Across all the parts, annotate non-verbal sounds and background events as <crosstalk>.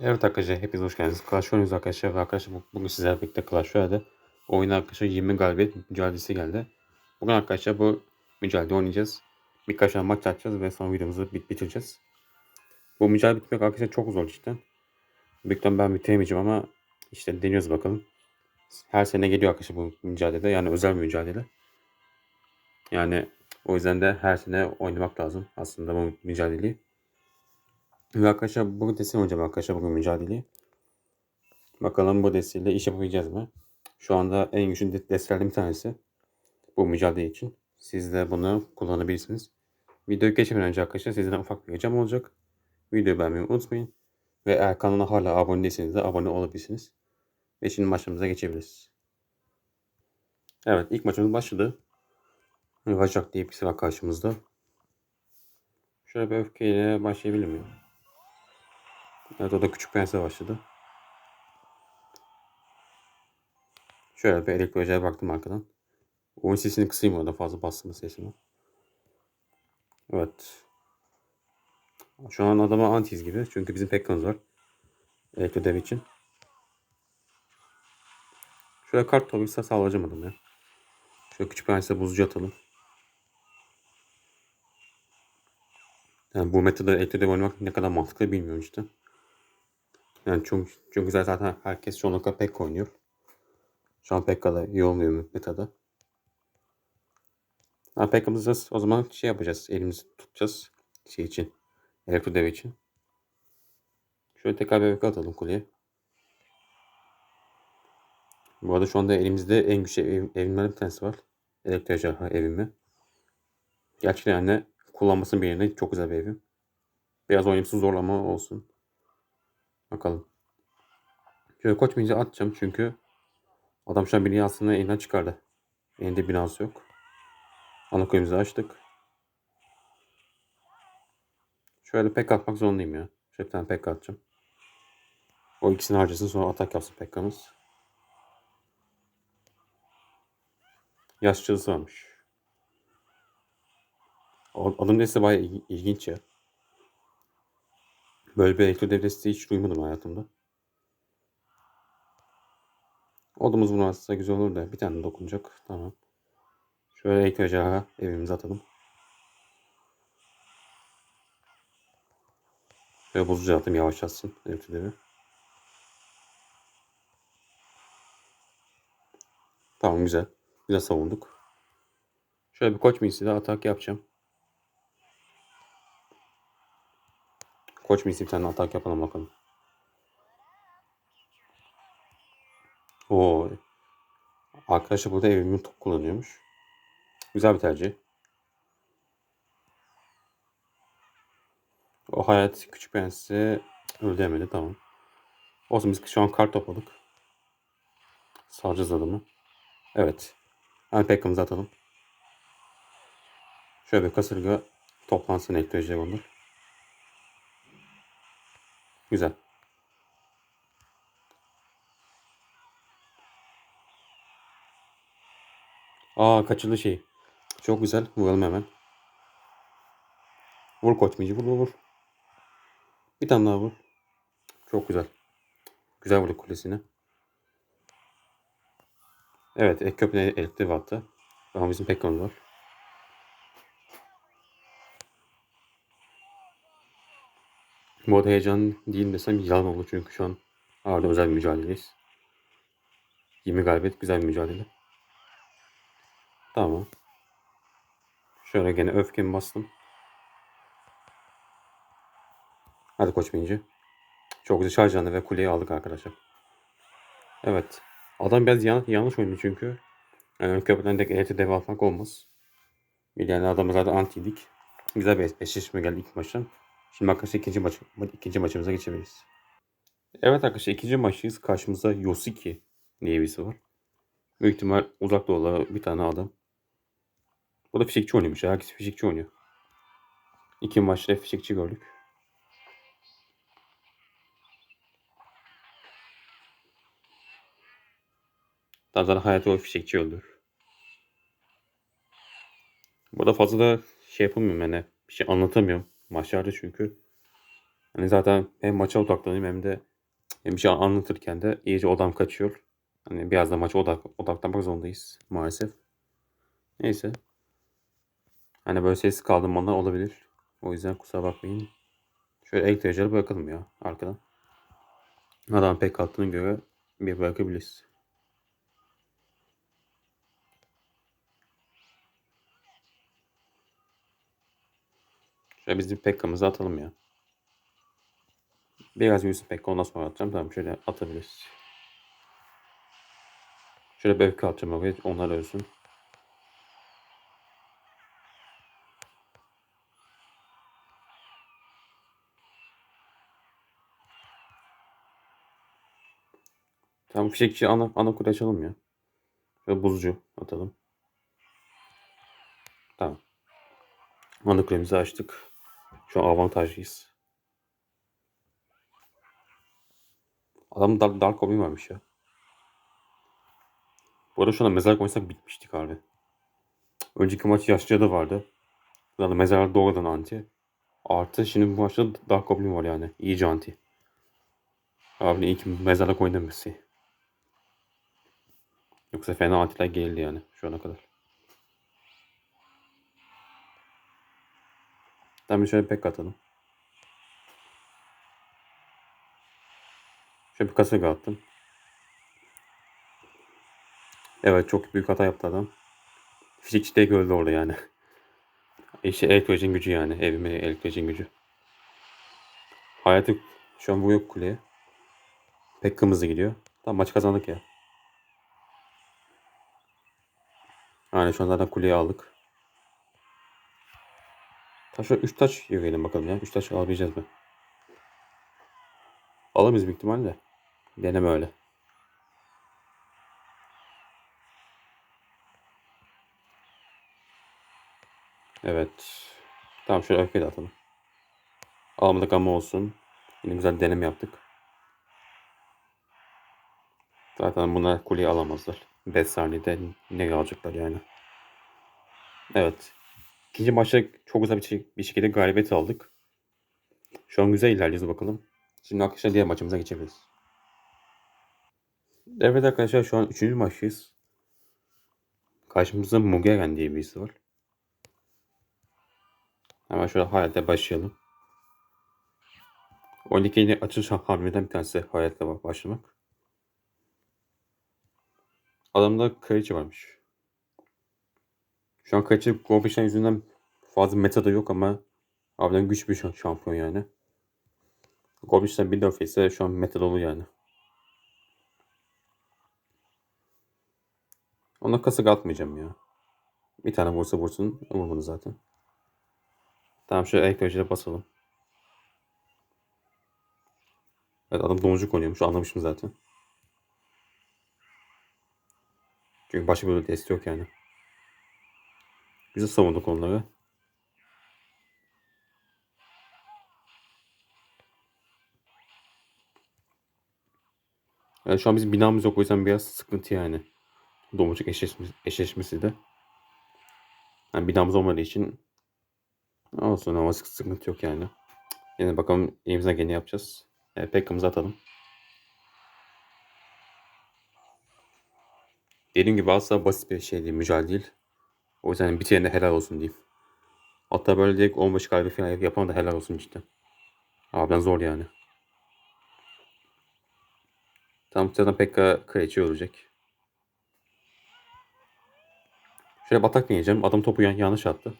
Evet arkadaşlar hepiniz hoş geldiniz. Clash oynuyoruz arkadaşlar ve arkadaşlar bu- bugün sizlerle birlikte Clash Royale'de oyun arkadaşlar 20 galibiyet mücadelesi geldi. Bugün arkadaşlar bu mücadele oynayacağız. Birkaç tane maç atacağız ve son videomuzu bit bitireceğiz. Bu mücadele bitmek arkadaşlar çok zor cidden. Büyükten ben bitiremeyeceğim ama işte deniyoruz bakalım. Her sene geliyor arkadaşlar bu mücadele yani özel bir mücadele. Yani o yüzden de her sene oynamak lazım aslında bu mücadeleyi. Ve arkadaşlar bu desteği oynayacağım arkadaşlar bugün mücadeleyi. Bakalım bu desteğiyle iş yapabileceğiz mi? Şu anda en güçlü de- destelerden bir tanesi. Bu mücadele için. Siz de bunu kullanabilirsiniz. Videoyu geçmeden önce arkadaşlar sizden ufak bir ricam olacak. Videoyu beğenmeyi unutmayın. Ve eğer kanala hala abone değilseniz de abone olabilirsiniz. Ve şimdi maçımıza geçebiliriz. Evet ilk maçımız başladı. Vajak diye birisi var karşımızda. Şöyle bir öfkeyle başlayabilir miyim? Evet o da küçük prensle başladı. Şöyle bir elektro özel baktım arkadan. Oyun sesini kısayım orada fazla bastırma sesini. Evet. Şu an adama antiyiz gibi. Çünkü bizim Pekka'mız var. Elektro dev için. Şöyle kart topikse sağlayacağım adamı ya. Şöyle küçük prensle buzcu atalım. Yani bu metada elektro dev oynamak ne kadar mantıklı bilmiyorum işte. Yani çok güzel zaten herkes çoğunlukla Pekka oynuyor. Şu an Pekka'da iyi olmuyor metada. Ha, Pekka'mızı o zaman şey yapacağız. Elimizi tutacağız. Şey için. Elektro dev için. Şöyle tekrar bebek atalım kuleye. Bu arada şu anda elimizde en güçlü ev, evimlerden bir tanesi var. Elektro ejderha evimi. Gerçekten yani kullanmasının bir yerine çok güzel bir evim. Biraz oynayımsız zorlama olsun. Bakalım. Şöyle koç minci atacağım çünkü adam şu an beni aslında elinden çıkardı. Elinde binası yok. Ana koyumuzu açtık. Şöyle pek atmak zorundayım ya. Şöyle bir tane pek atacağım. O ikisini harcasın sonra atak yapsın Pekka'mız. Yaşçılısı varmış. Adım dese bayağı il- ilginç ya. Böyle bir elektro devresi hiç duymadım hayatımda. Odumuz bunu atsa güzel olur da bir tane dokunacak. Tamam. Şöyle elektro ejderha evimize atalım. Şöyle bozucu atayım yavaşlatsın elektro devri. Tamam güzel. Güzel savunduk. Şöyle bir koç minisiyle atak yapacağım. Koç minisi bir tane atak yapalım bakalım. Oo. Arkadaşlar burada evimin top kullanıyormuş. Güzel bir tercih. O hayat küçük prensi öldüremedi tamam. Olsun biz şu an kart topladık. Salacağız adamı. Evet. Hemen Pekka'mızı atalım. Şöyle bir kasırga toplansın elektrojide onlar. Güzel. Aa kaçırdı şey. Çok güzel. Vuralım hemen. Vur koç mici vur vur. Bir tane daha vur. Çok güzel. Güzel vurduk kulesine. Evet, ek köprüne elektrik attı. Ama bizim Pekka'mız var. Bu arada heyecan değil desem yalan olur çünkü şu an arada özel bir mücadeleyiz. 20 galibiyet güzel bir mücadele. Tamam. Şöyle gene öfkemi bastım. Hadi koç binci. Çok güzel şarjlandı ve kuleyi aldık arkadaşlar. Evet. Adam biraz yan, yanlış oynadı çünkü. Yani köprüden de ET dev atmak olmaz. Yani adamı zaten antiydik. Güzel bir eşleşme geldi ilk maçtan. Şimdi arkadaşlar ikinci, maç, ikinci maçımıza geçebiliriz. Evet arkadaşlar ikinci maçtayız. Karşımızda Yosiki diye birisi var. Büyük ihtimal uzak doğulu bir tane adam. Bu da fişekçi oynuyormuş. Herkes fişekçi oynuyor. İki maçta fişekçi gördük. Daha sonra hayatı o fişekçi öldür. Burada fazla da şey yapamıyorum yani. Bir şey anlatamıyorum. Maçlarda çünkü. Hani zaten hem maça odaklanayım hem de hem bir şey anlatırken de iyice odam kaçıyor. Hani biraz da maça odak, odaklanmak zorundayız maalesef. Neyse. Hani böyle sessiz kaldım onlar olabilir. O yüzden kusura bakmayın. Şöyle elektrikleri bırakalım ya arkadan. Adam pek kalktığına göre bir bırakabiliriz. Şöyle bizim Pekka'mızı atalım ya. Biraz yürüsün Pekka ondan sonra atacağım. Tamam şöyle atabiliriz. Şöyle bir öfke atacağım oraya. Onlar ölsün. Tamam fişekçi ana, ana kutu açalım ya. Ve buzcu atalım. Tamam. Ana kulemizi açtık. Şu an avantajlıyız. Adam Dark, Dark Goblin varmış ya. Bu arada şu anda mezar koysak bitmiştik abi. Önceki maç yaşlıca da vardı. Zaten mezar doğrudan anti. Artı şimdi bu maçta Dark Goblin var yani. İyice anti. Abi iyi ki mezarlık oynaması. Yoksa fena antiler geldi yani şu ana kadar. Tamam şöyle pek atalım. Şöyle bir kasırga attım. Evet çok büyük hata yaptı adam. Fizikçi tek öldü orada yani. <laughs> İşte elektrojin gücü yani. Evime elektrojin gücü. Hayatı şu an yok kuleye. Pek kırmızı gidiyor. Tamam maç kazandık ya. Yani şu an zaten kuleyi aldık. Taş 3 taş yürüyelim bakalım ya. 3 taş alabileceğiz mi? Alamayız büyük ihtimalle. Deneme öyle. Evet. Tamam şöyle öfke de atalım. Almadık ama olsun. Yine güzel deneme yaptık. Zaten bunlar kuleyi alamazlar. 5 saniyede ne alacaklar yani. Evet. İkinci maçta çok güzel bir, şey- bir şekilde galibiyet aldık. Şu an güzel ilerliyoruz bakalım. Şimdi arkadaşlar diğer maçımıza geçebiliriz. Evet arkadaşlar şu an üçüncü maçtayız. Karşımızda Mugeran diye birisi var. Hemen şöyle hayata başlayalım. 12'yi açılış hamleden bir tanesi hayatta başlamak. Adamda kraliçe varmış. Şu an kraliçe Gorbişan yüzünden fazla meta da yok ama abiden güç bir şampiyon yani. Gorbişan bir defa ise şu an meta dolu yani. Ona kasık atmayacağım ya. Bir tane vursa vursun. Vurmadı zaten. Tamam şöyle elektrojide basalım. Evet adam domuzcuk oynuyormuş anlamışım zaten. Çünkü başka bir test yok yani. Güzel savunduk onları. Yani şu an bizim binamız yok o yüzden biraz sıkıntı yani. Domuzcuk eşleşmesi, eşleşmesi de. Yani binamız olmadığı için olsun ama sıkıntı yok yani. Yine bakalım elimizden geleni yapacağız. Evet, Pekka'mızı atalım. Dediğim gibi asla basit bir şey değil, mücadele değil. O yüzden bitirene helal olsun diyeyim. Hatta böyle direkt 15 kalbi falan yapan da helal olsun cidden. Abiden zor yani. Tam zaten Pekka kraliçe ölecek. Şöyle batak deneyeceğim. Adam topu yan yanlış attı.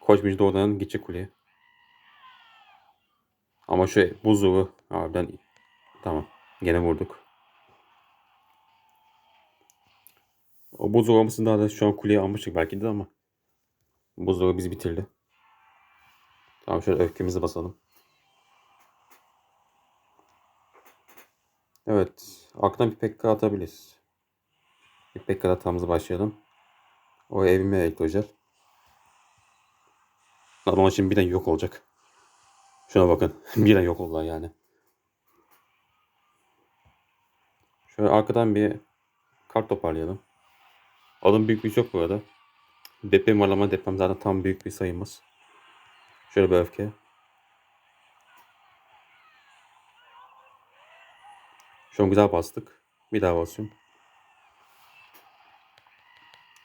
Koç Müjde oradan gidecek kuleye. Ama şu buzluğu harbiden tamam. Gene vurduk. O olmasın daha da şu an kuleye almıştık belki de ama. Buzluğu bizi bitirdi. Tamam şöyle öfkemizi basalım. Evet. Aklına bir PK atabiliriz. Bir PK atmamıza başlayalım. O evime elektrojer. Adam şimdi birden yok olacak. Şuna bakın. <laughs> birden yok oldular yani. Şöyle arkadan bir kart toparlayalım. Alım büyük bir yok bu arada. Deprem var ama deprem zaten tam büyük bir sayımız. Şöyle bir öfke. Şu an güzel bastık. Bir daha basıyorum.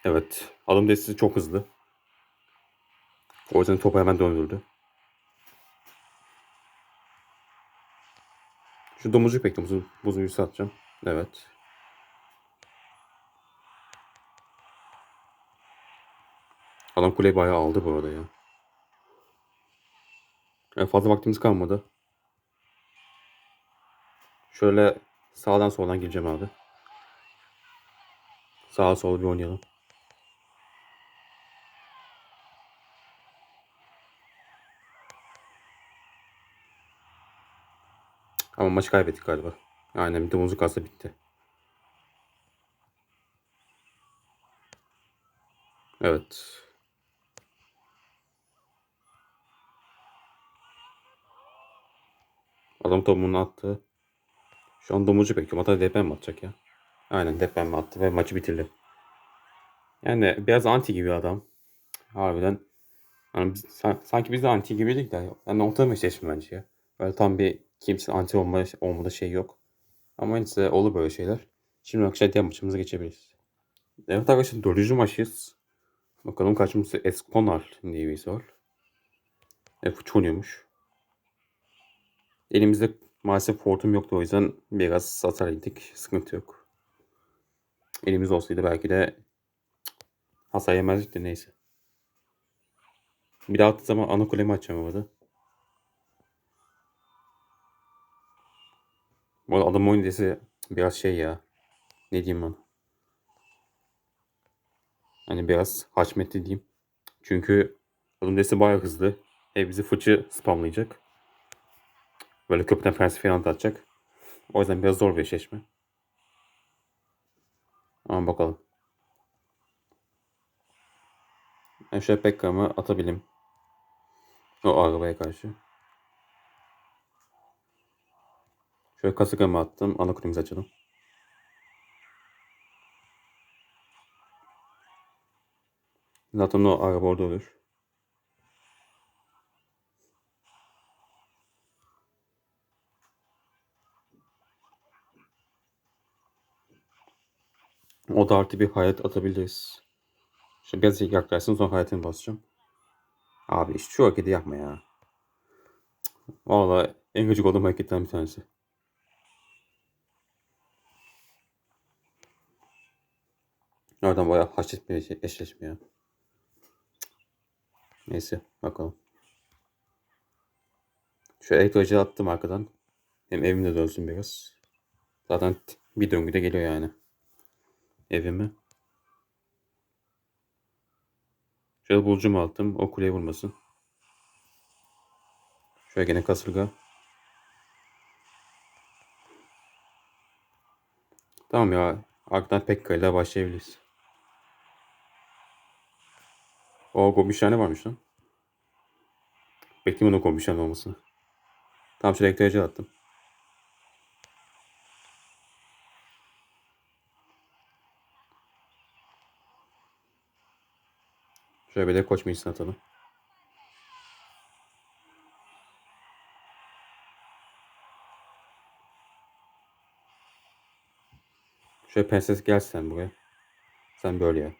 Evet. Alım destesi çok hızlı. O yüzden topu hemen döndürdü. Şu domuzcuk bekliyorum. Buzu, buzu satacağım. Evet. Adam kuleyi bayağı aldı bu arada ya. Yani fazla vaktimiz kalmadı. Şöyle sağdan soldan gireceğim abi. Sağa sola bir oynayalım. Ama maçı kaybettik galiba. Aynen bir de muzuk alsa bitti. Evet. Adam topuğunu attı. Şu an domuzcu bekliyorum. Hatta deprem atacak ya? Aynen deprem attı ve maçı bitirdi. Yani biraz anti gibi adam. Harbiden. Yani biz, san- sanki biz de anti gibiydik de. Yani ortalama eşleşme bence ya. Böyle tam bir kimse anti olma, olmada şey yok. Ama neyse olur böyle şeyler. Şimdi arkadaşlar diğer maçımıza geçebiliriz. Evet arkadaşlar dördüncü maçıyız. Bakalım kaçımızda Esconar diye birisi var. F3 oynuyormuş. Elimizde maalesef portum yoktu o yüzden biraz satar yedik. Sıkıntı yok. Elimiz olsaydı belki de hasar yemezdik de neyse. Bir daha attığı zaman ana kulemi orada. Bu arada adam oyun biraz şey ya. Ne diyeyim ben. Hani biraz haşmetli diyeyim. Çünkü adam desi bayağı hızlı. Ev bizi fıçı spamlayacak. Böyle köprüden felsefe falan atacak. O yüzden biraz zor bir eşleşme. Ama bakalım. Şöyle Pekka'mı atabilirim. O arabaya karşı. Şöyle kasıkamı attım. Ana kulemizi açalım. Zaten o araba orada olur. O da artı bir hayat atabiliriz. Şimdi biraz yaklaşsın sonra hayatını basacağım. Abi işte şu hareketi yapma ya. Valla en gıcık olduğum hareketten bir tanesi. Nereden bayağı haşet bir eşleşme ya. Neyse bakalım. Şu elektrocu attım arkadan. Hem evimde dönsün biraz. Zaten bir döngüde geliyor yani. Evime. Şöyle bulucumu attım. O kuleye vurmasın. Şöyle gene kasırga. Tamam ya. Arkadan Pekka ile başlayabiliriz. O gomişhane varmış lan. Bekleyin o gomişhane olmasını. Tamam şöyle elektriğe attım. Şöyle bir de koç meclisine atalım. Şöyle prenses gel sen buraya. Sen böyle ya.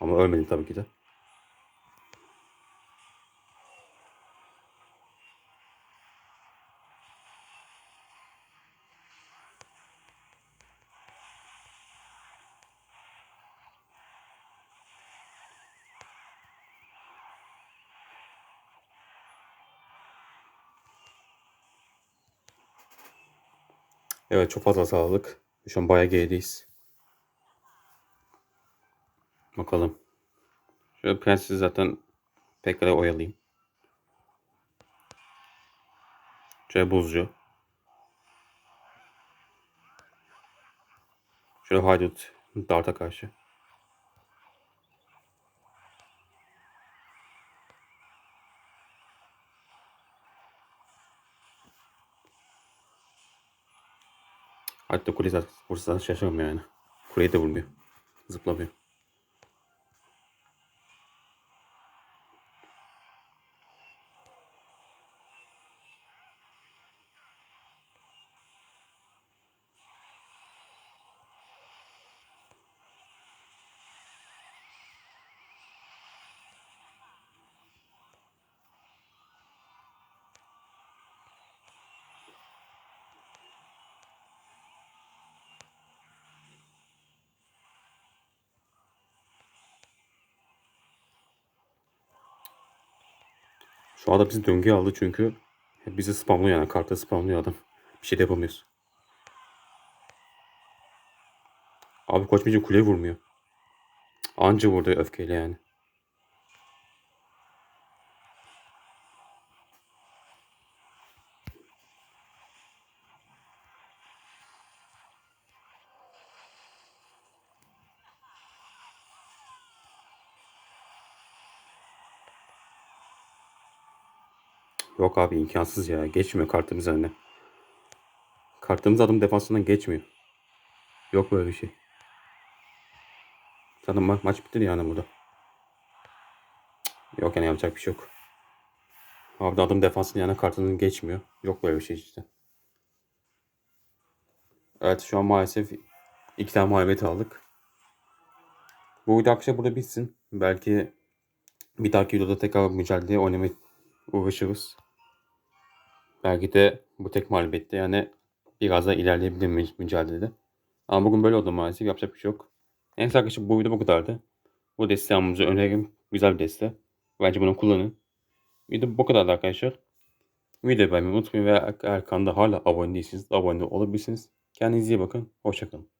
Ama ölmedin tabii ki de. Evet çok fazla sağlık. Şu an bayağı gerideyiz. Bakalım. Şöyle prensi zaten pek oyalayayım. Şöyle buzcu. Şöyle haydut darta karşı. Hatta kule vursa şaşırmıyor yani. Kuleyi de vurmuyor. Zıplamıyor. Şu anda bizi döngüye aldı çünkü bizi spamlıyor yani kartta spamlıyor adam. Bir şey de yapamıyoruz. Abi koç kuleye vurmuyor. Anca vurdu öfkeyle yani. Yok abi imkansız ya. Geçmiyor kartımız önüne. Kartımız adım defansından geçmiyor. Yok böyle bir şey. Zaten ma- maç bitti yani burada. Yok yani yapacak bir şey yok. Abi adım defansının yanına kartının geçmiyor. Yok böyle bir şey işte. Evet şu an maalesef iki tane mağlubiyet aldık. Bu video arkadaşlar burada bitsin. Belki bir dahaki videoda tekrar mücadele oynamaya uğraşırız. Belki de bu tek mağlubiyette yani biraz daha ilerleyebilir miyiz mücadelede. Ama bugün böyle oldu maalesef. Yapacak bir şey yok. Neyse arkadaşlar bu video bu kadardı. Bu desteğimizi öneririm. Güzel bir deste. Bence bunu kullanın. Video bu kadardı arkadaşlar. Videoyu beğenmeyi unutmayın ve eğer kanalda hala abone değilseniz abone olabilirsiniz. Kendinize iyi bakın. Hoşçakalın.